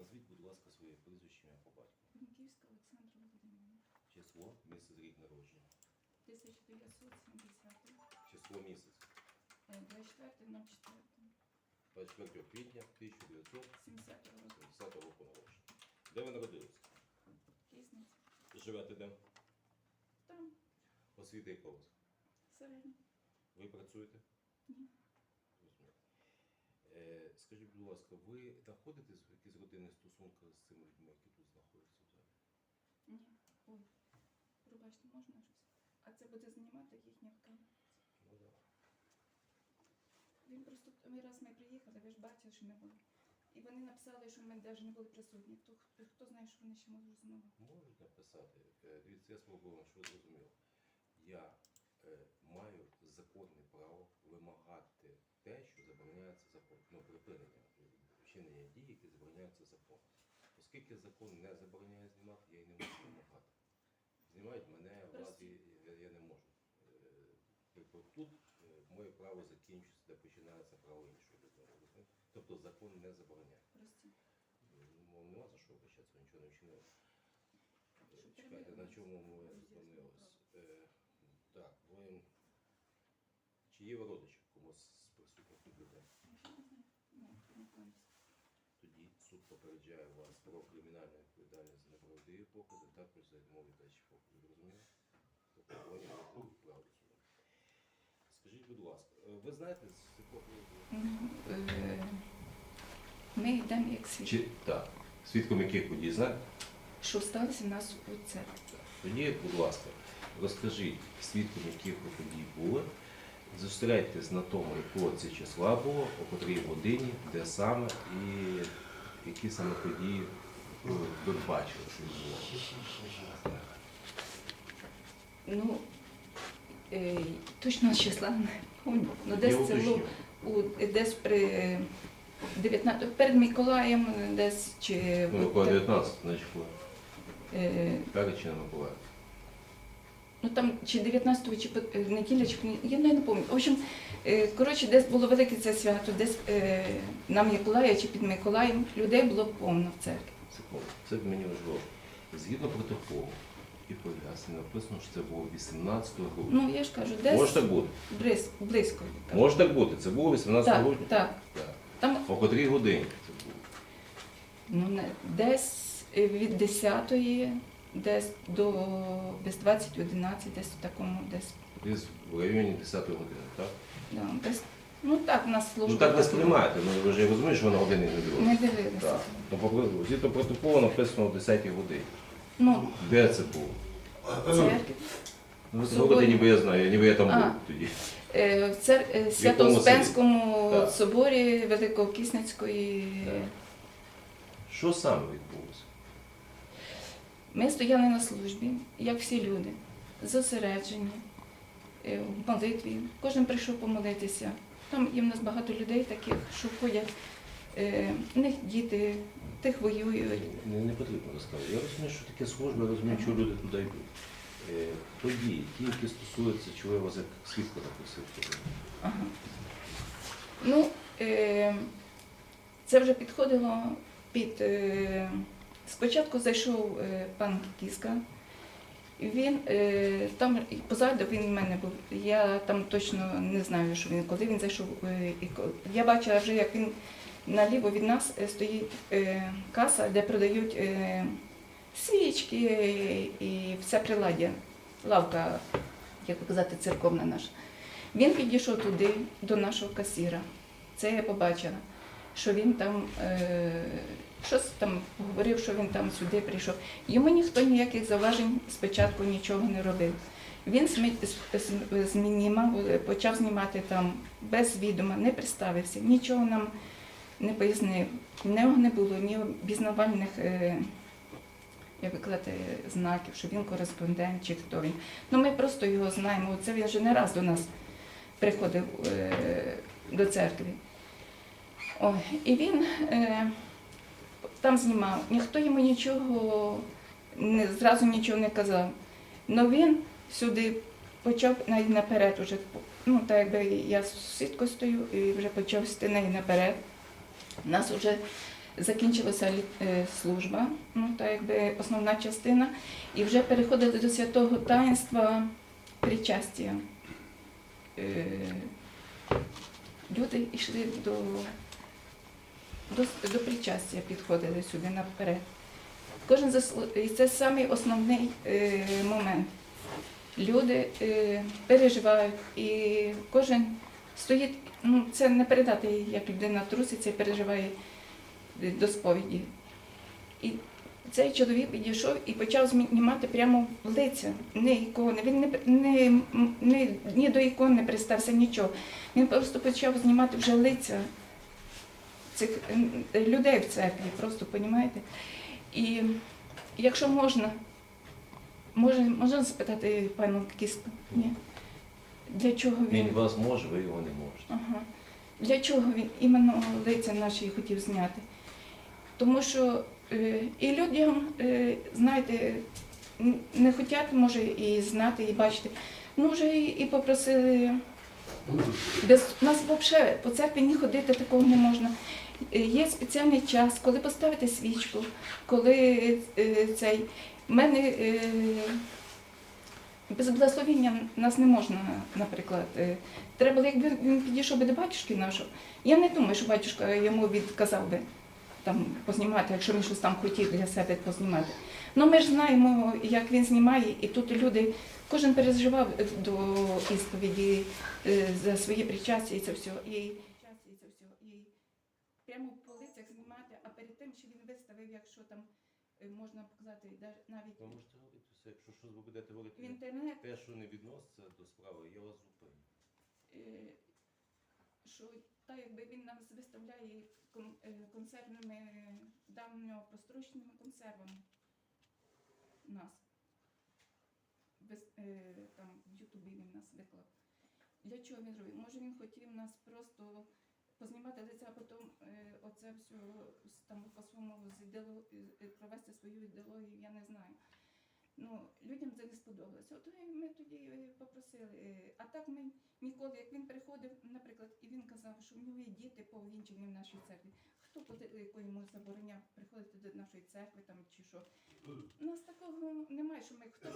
Назвіть, будь ласка, своє прізвище ім'я по батьку. Бунківська Олександра Володимирівна. Число, місяць, рік народження. 1970. Число місяць. е, 24 на 4. 24 квітня 1970 70 року. народження. Де ви народилися? Кисниця. Живете де? Там Освіти яка у вас? середня. Ви працюєте? Ні. Е, скажіть, будь ласка, ви знаходитесь в якісь родинних стосунках з цими людьми, які тут знаходяться взагалі? Ні. Ой. Пробачте, можна щось? А це буде знімати їхня камера. Ну, да. Він просто той раз ми приїхали, ви ж бачили, що ми були. І вони написали, що ми навіть не були присутні. Хто, хто, знає, що вони ще можуть знову. Можуть написати. Е, Дивіться, я вам, що ви зрозуміли. Я е, маю законне право вимагати те, що забороняється законом. Ну, припинення е, вчинення дій, які забороняються законом. Оскільки закон не забороняє знімати, я й не можу вимагати. Знімають мене, вас я, я не можу. Е, Тобто тут е, моє право закінчується, де починається право іншої людини. Тобто закон не забороняє. Прості. Ну, нема за що обращатися, нічого не вчинили. Е, Чекайте, на чому ми? Е, Так, ви... Чи є родичі комусь з присутніх тут людей? Я ще не знаю. Ну, не пам'ятаю. Тоді суд попереджає вас про кримінальну відповідальність за неправдиві покази, також за відмову від дачі показів. Зрозуміло? Тобто вони правду суду. Скажіть, будь ласка, е, ви знаєте, з якого приводу? Е, Ми йдемо як свідки. Чи так, свідком яких подій знаєте? Що сталося в нас у церкві? Тоді, будь ласка, розкажіть свідкам, яких ви подій були, зустрітесь на тому, якого це числа було, о котрій годині, де саме і які саме події ви, ви бачили, що відбувалося. Ну, е, точно числа не пам'ятаю. Ну, десь це було у, десь при 19, перед Миколаєм, десь чи Ну, около 19, значить, коли е, перед чи на Миколаїв. Ну там чи 19-го, чи е, неділя, чи я не пам'ятаю. В общем, е, коротше, десь було велике це свято, десь е, на Миколая чи під Миколаєм людей було повно в церкві. Секунду, це мені важливо. Згідно протоколу і пояснень написано, що це було 18 грудня. Ну я ж кажу, десь Може так бути? близько, близько. Може так бути. Це було 18 так, грудня? так. Так. Там О котрій годині це було? Ну, не, десь е, від 10-ї, десь до без 20-11, десь в такому, десь, Десь в районі 10 години, так? да, десь, ну так, нас служба. Ну так така. сприймаєте, ну ви ж розумієте, що ви на години не Не дивилися. Так. Ну, по- згідно протоколу написано о 10 годині. Ну, Де це було? Ну, ви Сьогодні. говорите, ніби я знаю, ніби я там А. був тоді. Е, В цер... е. Свято-Успенському Так. соборі Великокисницької. Так. Що саме відбулося? Ми стояли на службі, як всі люди, зосереджені е, в молитві. Кожен прийшов помолитися. Там є в нас багато людей таких, що ходять, е, в них діти, тих воюють. Не, не потрібно розказувати. Я розумію, що таке служба, я розумію, чого люди туди йдуть. Е, Події, ті, які стосуються, чого я вас як свідку запросив. Ага. Ну, е, це вже підходило під. Спочатку зайшов е, пан Кіска. Він е, там позаду він в мене був. Я там точно не знаю, що він коли він зайшов. Е, я бачила вже, як він наліво від нас стоїть каса, де продають свічки і все приладдя, лавка, як казати, церковна наша. Він підійшов туди до нашого касіра. Це я побачила, що він там щось там говорив, що він там сюди прийшов. Йому ніхто ніяких зауважень спочатку нічого не робив. Він знімав, почав знімати там без відома, не представився, нічого нам не пояснив. Нього не було ні обізнавальних е, як би знаків, що він кореспондент чи хто він. Ну ми просто його знаємо. Це він вже не раз до нас приходив е, до церкви. Ой, і він е, там знімав. Ніхто йому нічого не, зразу нічого не казав. Але він сюди почав навіть наперед, уже, ну так якби я з сусідкою стою і вже почав йти наперед. Нас вже закінчилася е, служба, ну та якби основна частина, і вже переходили до святого таїнства причастя. Е, Люди йшли до, до, до причастя, підходили сюди наперед. Кожен заслу- і це самий основний е, момент. Люди е, переживають, і кожен стоїть, ну це не передати, як людина труситься і переживає е, до сповіді. І цей чоловік підійшов і почав знімати прямо лиця. Не ікони. Він не, не, не, ні до ікон не пристався, нічого. Він просто почав знімати вже лиця цих людей в церкві, просто понімаєте? І якщо можна, може, можна запитати пану Кіску? Ні. Для чого він? Він вас може, ви його не можете. Ага. Для чого він іменно лиця наші хотів зняти? Тому що е, і людям, е, знаєте, не хочуть, може, і знати, і бачити. Ну, вже і, і попросили. Без нас взагалі по церкві ні ходити такого не можна. Е, Є спеціальний час, коли поставити свічку, коли е, цей. В мене е, без благословіння нас не можна, наприклад. Треба, якби він підійшов би до батюшки нашого. Я не думаю, що батюшка йому відказав би там познімати, якщо він щось там хотів для себе познімати. Ну ми ж знаємо, як він знімає, і тут люди, кожен переживав до ісповіді за свої причастя і це все. І причастя і це все. І прямо по лицях знімати, а перед тим, що він виставив, якщо там е, можна показати да- навіть Ви можете говорити все, якщо щось ви будете в говорити. інтернет. Те, що не відноситься до справи, я вас зупиню. е, що так якби він нас виставляє кон- е, консервними давньопрострочними консервами нас. Без, е, там в Ютубі він нас виклав. Для чого він робив? Може він хотів нас просто познімати лиця, потім е, оце все там по своєму ідеоло- е, провести свою ідеологію, я не знаю. Ну, людям це не сподобалося. От ми тоді е, попросили. е, А так ми ніколи, як він приходив, наприклад, і він казав, що в нього є діти повінчені в нашій церкві. Хто по йому забороняв приходити до нашої церкви там чи що? У нас такого немає, що ми хто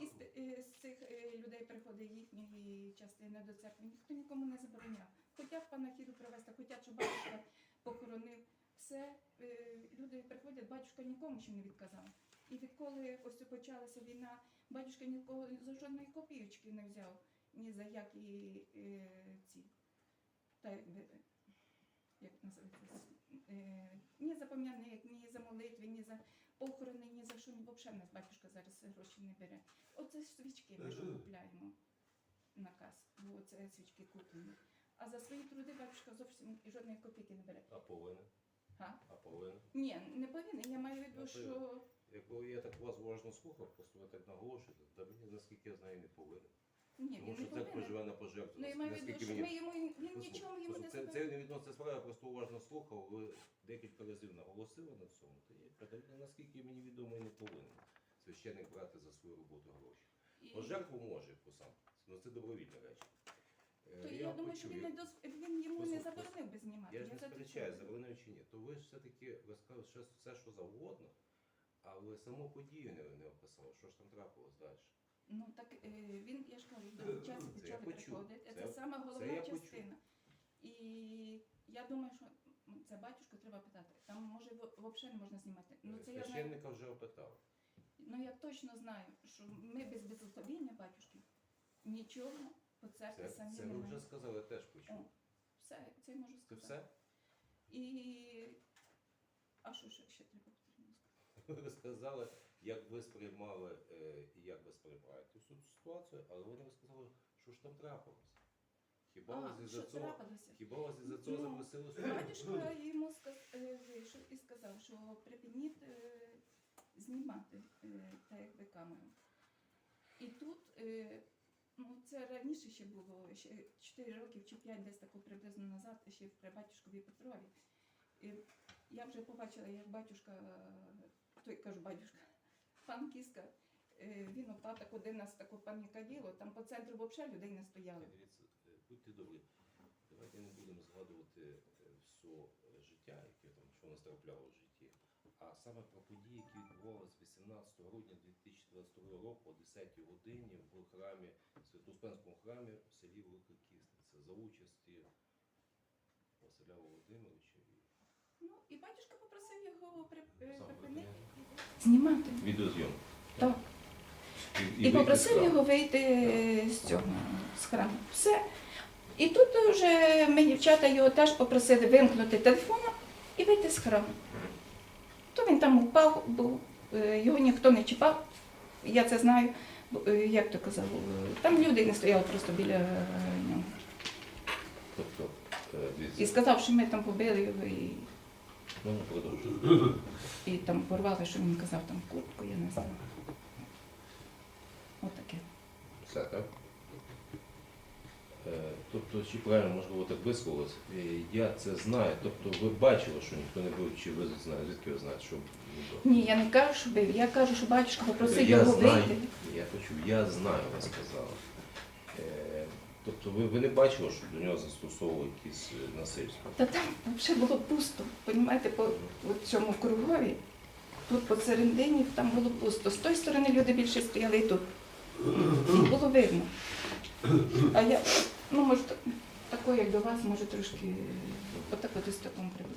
із е, з цих е, людей приходить їхньої частини до церкви. Ніхто нікому не забороняв. Хотять панахіду провести, хотять, щоб батюшка похоронив. Все, е, люди приходять, батюшка нікому ще не відказав. І відколи ось почалася війна, батюшка нікого за жодної копійочки не взяв ні за які е, ці, та як називається, е, ні за пам'ятник, ні за молитви, ні за похорони, ні за що, ні взагалі нас батюшка зараз гроші не бере. Оце свічки ми купляємо на кас, бо це свічки куплені. А за свої труди батюшка зовсім і жодної копійки не бере. А повинен? Га? А повинен? Ні, не повинен. Я маю в виду, що Якби я так вас уважно слухав, просто ви так наголошуєте, та мені, наскільки я знаю, не повинен. ні, Тому він не що церква повинен. живе на пожертву. Ну, я маю в виду, що ми йому він Послухайте, нічого йому не це, це не відносно справи, я просто уважно слухав, ви декілька разів наголосили на цьому. То є, та, наскільки мені відомо, і не повинен священник брати за свою роботу гроші. І- Пожертву може посам, ну це добровільна речі. Е, То я, думаю, що він не дос... він йому не Послухай, заборонив би знімати. Я ж не це сперечаю, заборонив чи ні. То ви ж все-таки розказуєте все, все, що завгодно, але саму подію не, не описали, що ж там трапилось далі. Ну так е, він, я ж кажу, до часу Це я почали приходити. Це, Це- саме головна я почув. частина. І я думаю, що це батюшку треба питати. Там може взагалі не можна знімати. Ну це я знаю. Вже опитав. Ну я точно знаю, що ми без благословіння батюшки нічого по церкві Це, самі це ви вже сказали, теж почув. О, Все, це я можу Це сказати. все? І а що ще, ще треба потрібно сказати? Ви сказали, як ви сприймали е, і як ви сприймаєте цю ситуацію, але ви не розказали, що ж там трапилось. Хіба А, вас із-за що цього, трапилося? хіба вас із-за цього Ну, запросили сюди? Батюшка йому сказ- е, вийшов і сказав, що припиніть е, знімати е, та якби камеру. І тут, е, ну це раніше ще було, ще 4 роки чи 5 десь тако приблизно назад, ще при батюшкові Петрові. І я вже побачила, як батюшка, той кажу, батюшка, пан Кіска, е, він упав так один нас тако панікаділо, там по центру взагалі людей не стояло. Дивіться, е, будьте добрі, давайте не будемо згадувати е, все життя життя, яке там, що нас трапляло в житті, а саме про події, які відбувалися 18 грудня 2022 року о 10 годині в храмі, Святоуспенському храмі в селі Велика Кісниця за участі Василя Володимировича і Ну, і батюшка попросив його е, припинити. Знімати. відеозйомку. Так. І, І попросив його вийти з цього з храму. Все. І тут вже ми, дівчата, його теж попросили вимкнути телефон і вийти з храму. То він там упав, був, е, його ніхто не чіпав, я це знаю. Е, Як то казав, е, там люди не стояли просто біля нього. Тобто, І сказав, що ми там побили його і, ну, і там порвали, що він казав, там куртку, я не знаю. Отаке. Все, так? Е, Тобто, чи правильно можливо так висловилось, е, я це знаю. Тобто ви бачили, що ніхто не був, чи ви знаєте, звідки ви знаєте, що не? Ні, я не кажу, що бив. Я кажу, що батюшка попросив я його знаю, вийти. я почув, я знаю, ви сказали. Е, Тобто ви, ви не бачили, що до нього застосовували якісь насильство? Та там взагалі було пусто. Понімаєте, по от цьому кругові, тут посередині там було пусто. З тої сторони люди більше стояли і тут. І було видно. А я, ну може, такої, як до вас, може трошки отак от із такому приблизно.